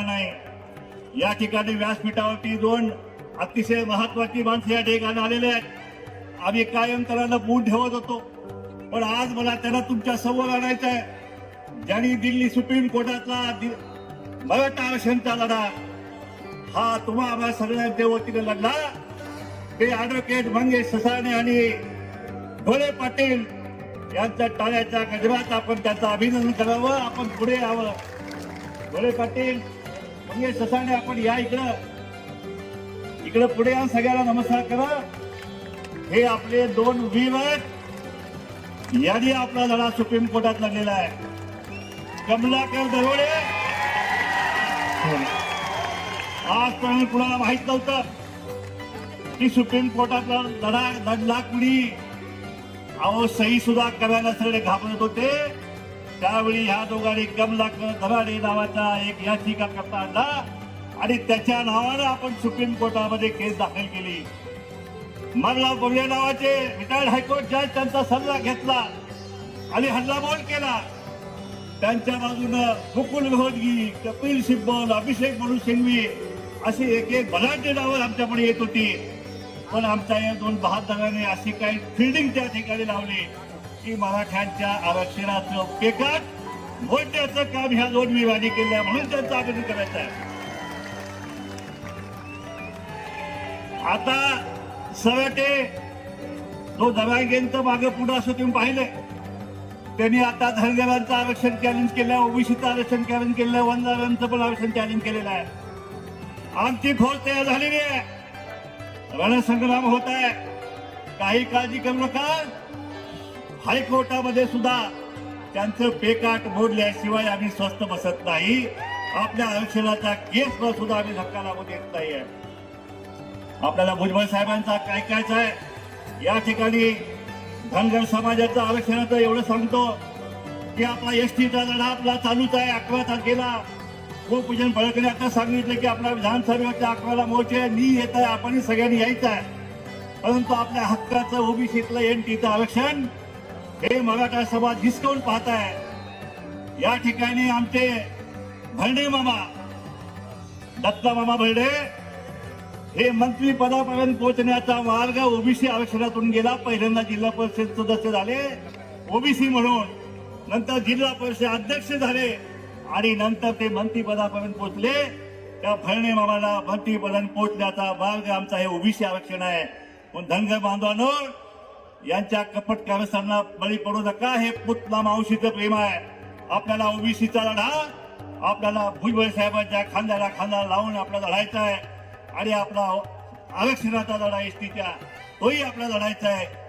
नाही. या ठिकाणी व्यासपीठावरती दोन अतिशय महत्वाची माणसं या ठिकाणी आलेले आहेत. आम्ही कायम त्यांना बूट ठेवत होतो. पण आज मला त्यांना तुमच्यासमोर आणायचं आहे. ज्यांनी दिल्ली सुप्रीम कोर्टातला दि- मराठा आरक्षणचा लढा हा तुम्हा आम्हाला सगळ्यांच्या वतीने लढला. ते ऍडव्होकेट मंगेश ससाणे आणि ढोले पाटील यांच्या टाळ्याच्या गजरात आपण त्यांचं अभिनंदन करावं. आपण पुढे यावं. ढोले पाटील म्हणजे ससाने आपण या इकडं. इकडं पुढे या सगळ्यांना नमस्कार करा. हे आपले दोन वीर आहेत. यांनी आपला लढा सुप्रीम कोर्टात लढलेला आहे. कमलाकर दरोडे. आजपर्यंत कुणाला माहीत नव्हतं की सुप्रीम कोर्टातला लढा लढला कुणी अहो सही सुद्धा करायला सगळे घाबरत होते. त्यावेळी ह्या दोघांनी कमलाकर धराडे नावाचा एक याचिका करता आणला आणि त्याच्या नावानं आपण सुप्रीम कोर्टामध्ये केस दाखल केली. मनराव बोगले नावाचे रिटायर्ड हायकोर्ट जज त्यांचा सल्ला घेतला आणि हल्लाबोल केला. त्यांच्या बाजूनं मुकुल रोहतगी कपिल सिब्बल अभिषेक मनु सिंघवी अशी एक एक बलाढ्य नावं आमच्याकडे येत होती. पण आमच्या या दोन बहादरांनी अशी काही फिल्डिंग त्या ठिकाणी लावली. की मराठ्यांच्या आरक्षणाचं पेकाट मोडण्याचं काम ह्या दोन विभागी केलं म्हणून त्यांचं अभिनंदन करायचं आहे. आता सवटे जो दरांगेंचं मागे पुढे असं तुम्ही पाहिले त्यांनी आता धनगरांचं आरक्षण चॅलेंज केलं ओबीसीचं आरक्षण चॅलेंज केलं वंजारांचं पण आरक्षण चॅलेंज केलेलं आहे. आमची फौज तयार झालेली आहे. रणसंग्राम होत आहे. काही काळजी करू नका. हायकोर्टामध्ये सुद्धा त्यांचं पेकाट मोडल्याशिवाय आम्ही स्वस्त बसत नाही. आपल्या आरक्षणाचा केस सुद्धा आम्ही धक्का लागू देत नाहीये आपल्याला भुजबळ साहेबांचा काय कायचं आहे? या ठिकाणी धनगर समाजाचं आरक्षणाचं एवढं सांगतो की आपला एस टीचा लढा आपला चालूच आहे अकरा तारखेला. गोपूजन फळकने आता सांगितलं की आपला विधानसभेच्या अकराला मोर्चे आहे. मी येत आहे आपण सगळ्यांनी यायचं आहे परंतु आपल्या हक्काचं ओबीसीतलं एन टीचं आरक्षण हे मराठा समाज हिसकवून पाहताय. या ठिकाणी आमचे भरणे मामा दत्ता मामा भरडे हे मंत्री पदापर्यंत पोहोचण्याचा मार्ग ओबीसी आरक्षणातून गेला. पहिल्यांदा जिल्हा परिषद सदस्य झाले. ओबीसी म्हणून नंतर जिल्हा परिषद अध्यक्ष झाले आणि नंतर ते मंत्री पदापर्यंत पोहोचले. त्या फळणे मामाला मंत्री पोहोचण्याचा मार्ग आमचा हे ओबीसी आरक्षण आहे. पण धनगर बांधवांवर यांच्या कपट कारस्थांना बळी पडू नका. हे पुतला मावशीचं प्रेम आहे. आपल्याला ओबीसीचा लढा आपल्याला भुजबळ साहेबांच्या खांद्याला खांदा लावून आपला लढायचा आहे. आणि आपला आरक्षणाचा लढा एसटीच्या तोही आपला लढायचा आहे.